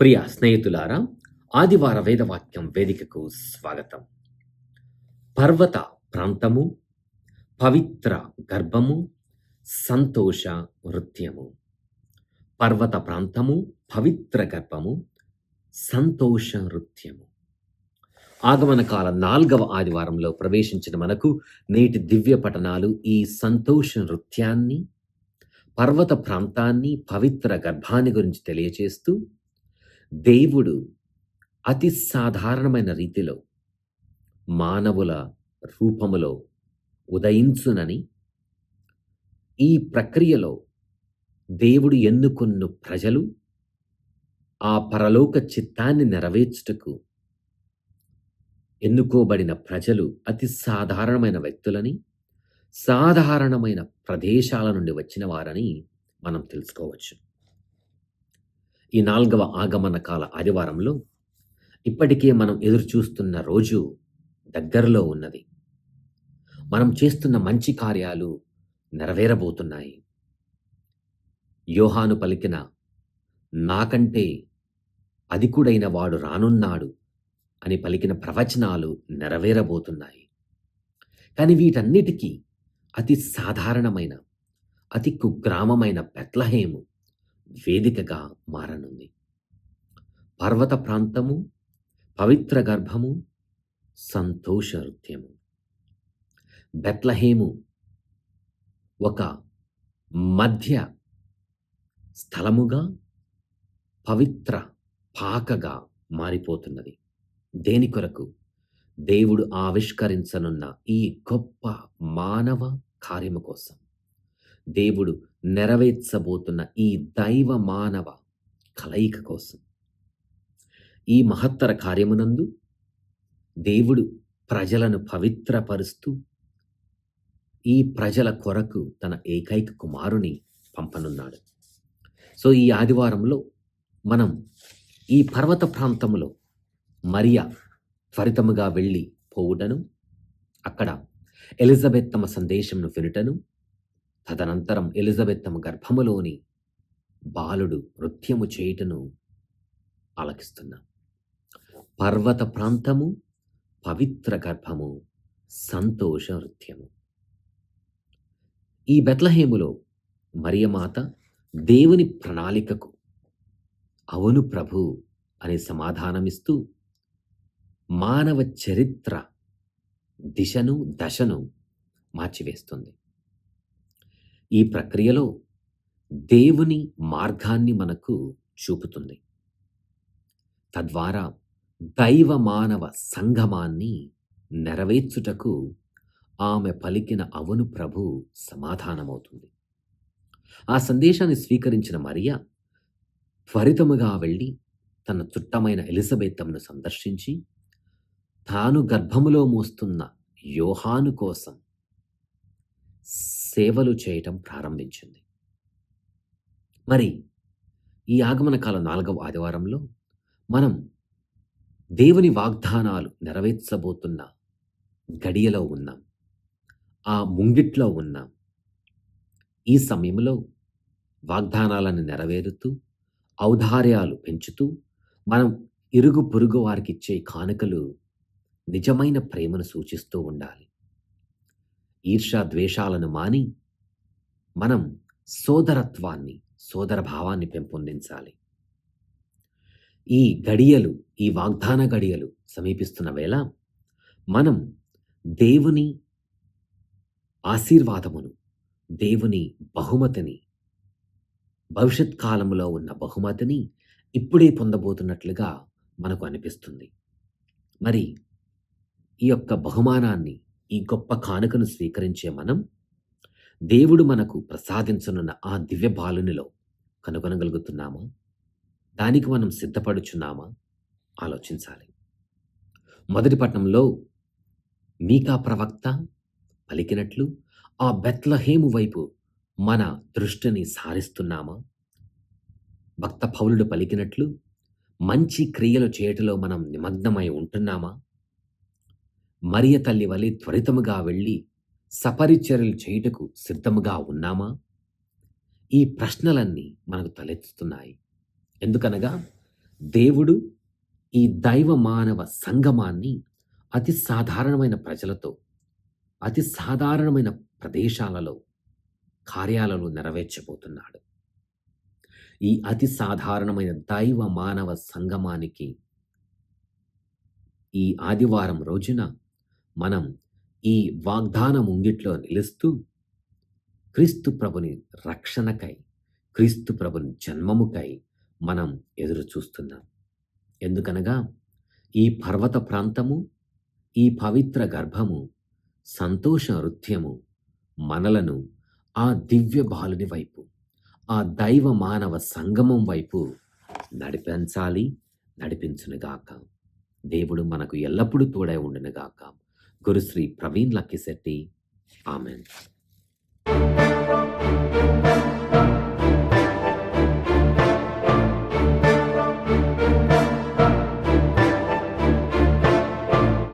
ప్రియ స్నేహితులారా ఆదివార వేదవాక్యం వేదికకు స్వాగతం. పర్వత ప్రాంతము పవిత్ర గర్భము సంతోష నృత్యము పర్వత ప్రాంతము పవిత్ర గర్భము సంతోష నృత్యము ఆగమన కాల నాల్గవ ఆదివారంలో ప్రవేశించిన మనకు నేటి దివ్య పఠనాలు ఈ సంతోష నృత్యాన్ని పర్వత ప్రాంతాన్ని పవిత్ర గర్భాన్ని గురించి తెలియచేస్తూ దేవుడు అతి సాధారణమైన రీతిలో మానవుల రూపములో ఉదయించునని ఈ ప్రక్రియలో దేవుడు ఎన్నుకున్న ప్రజలు ఆ పరలోక చిత్తాన్ని నెరవేర్చుటకు ఎన్నుకోబడిన ప్రజలు అతి సాధారణమైన వ్యక్తులని సాధారణమైన ప్రదేశాల నుండి వచ్చిన వారని మనం తెలుసుకోవచ్చు. ఈ నాలుగవ ఆగమన కాల ఆదివారంలో ఇప్పటికే మనం ఎదురు చూస్తున్న రోజు దగ్గరలో ఉన్నది. మనం చేస్తున్న మంచి కార్యాలు నెరవేరబోతున్నాయి. యోహాను పలికిన నాకంటే అధికుడైన వాడు రానున్నాడు అని పలికిన ప్రవచనాలు నెరవేరబోతున్నాయి. కానీ వీటన్నిటికీ అతి సాధారణమైన అతి కుగ్రామమైన పెత్లహేము వేదికగా మారనుంది. పర్వత ప్రాంతము పవిత్ర గర్భము సంతోష నృత్యము బెత్లహేము ఒక మధ్య స్థలముగా పవిత్ర పాకగా మారిపోతున్నది. దేని కొరకు? దేవుడు ఆవిష్కరించనున్న ఈ గొప్ప మానవ కార్యము కోసం. దేవుడు నెరవేర్చబోతున్న ఈ దైవ మానవ కలయిక కోసం. ఈ మహత్తర కార్యమునందు దేవుడు ప్రజలను పవిత్రపరుస్తూ ఈ ప్రజల కొరకు తన ఏకైక కుమారుని పంపనున్నాడు. సో ఈ ఆదివారంలో మనం ఈ పర్వత ప్రాంతంలో మరియా త్వరితముగా వెళ్ళి పోవుటను అక్కడ ఎలిజబెత్ తమ సందేశంను వినుటను తదనంతరం ఎలిజబెత్ తమ గర్భములోని బాలుడు నృత్యము చేయుటను ఆలకిస్తున్నాం. పర్వత ప్రాంతము పవిత్ర గర్భము సంతోష నృత్యము. ఈ బెత్లహేములో మరియమాత దేవుని ప్రణాళికకు అవును ప్రభు అని సమాధానమిస్తూ మానవ చరిత్ర దిశను దశను మార్చివేస్తుంది. ఈ ప్రక్రియలో దేవుని మార్గాన్ని మనకు చూపుతుంది. తద్వారా దైవ మానవ సంగమాన్ని నెరవేర్చుటకు ఆమె పలికిన అవును ప్రభు సమాధానమవుతుంది. ఆ సందేశాన్ని స్వీకరించిన మరియా త్వరితముగా వెళ్ళి తన చుట్టమైన ఎలిజబెత్తమ్ను సందర్శించి తాను గర్భములో మోస్తున్న యోహాను కోసం సేవలు చేయటం ప్రారంభించింది. మరి ఈ ఆగమన కాల నాలుగవ ఆదివారంలో మనం దేవుని వాగ్దానాలు నెరవేర్చబోతున్న గడియలో ఉన్నాం. ఆ ముంగిట్లో ఉన్నాం. ఈ సమయంలో వాగ్దానాలను నెరవేరుతూ ఔదార్యాలు పెంచుతూ మనం ఇరుగు పొరుగు వారికి ఇచ్చే కానుకలు నిజమైన ప్రేమను సూచిస్తూ ఉండాలి. ఈర్షా ద్వేషాలను మాని మనం సోదరత్వాన్ని సోదర భావాన్ని పెంపొందించాలి. ఈ గడియలు ఈ వాగ్దాన గడియలు సమీపిస్తున్న వేళ మనం దేవుని ఆశీర్వాదమును దేవుని బహుమతిని భవిష్యత్ కాలంలో ఉన్న బహుమతిని ఇప్పుడే పొందబోతున్నట్లుగా మనకు అనిపిస్తుంది. మరి ఈ యొక్క బహుమానాన్ని ఈ గొప్ప కానుకను స్వీకరించే మనం దేవుడు మనకు ప్రసాదించనున్న ఆ దివ్య బాలునిలో కనుగొనగలుగుతున్నామా? దానికి మనం సిద్ధపడుచున్నామా? ఆలోచించాలి. మొదటి పట్టణంలో మీకా ప్రవక్త పలికినట్లు ఆ బెత్లహేము వైపు మన దృష్టిని సారిస్తున్నామా? భక్త పౌలుడు పలికినట్లు మంచి క్రియలు చేయటలో మనం నిమగ్నమై ఉంటున్నామా? మరియ తల్లి వలె త్వరితముగా వెళ్ళి సపరిచర్యలు చేయుటకు సిద్ధముగా ఉన్నామా ఈ ప్రశ్నలన్నీ మనకు తలెత్తుతున్నాయి ఎందుకనగా దేవుడు ఈ దైవ మానవ సంగమాన్ని అతి సాధారణమైన ప్రజలతో, అతి సాధారణమైన ప్రదేశాలలో, కార్యాలలో నెరవేర్చబోతున్నాడు. ఈ అతి సాధారణమైన దైవ మానవ సంగమానికి ఈ ఆదివారం రోజున మనం ఈ వాగ్దాన ముంగిట్లో నిలుస్తూ క్రీస్తు ప్రభుని రక్షణకై, క్రీస్తు ప్రభుని జన్మముకై మనం ఎదురు చూస్తున్నాం. ఎందుకనగా ఈ పర్వత ప్రాంతము, ఈ పవిత్ర గర్భము, సంతోష నృత్యము మనలను ఆ దివ్య బాలుని వైపు, ఆ దైవ మానవ సంగమం వైపు నడిపించాలి, నడిపించునుగాక. దేవుడు మనకు ఎల్లప్పుడూ తోడై ఉండునుగాక. గురుశ్రీ ప్రవీణ్ లక్కిశెట్టి. ఆమెన్.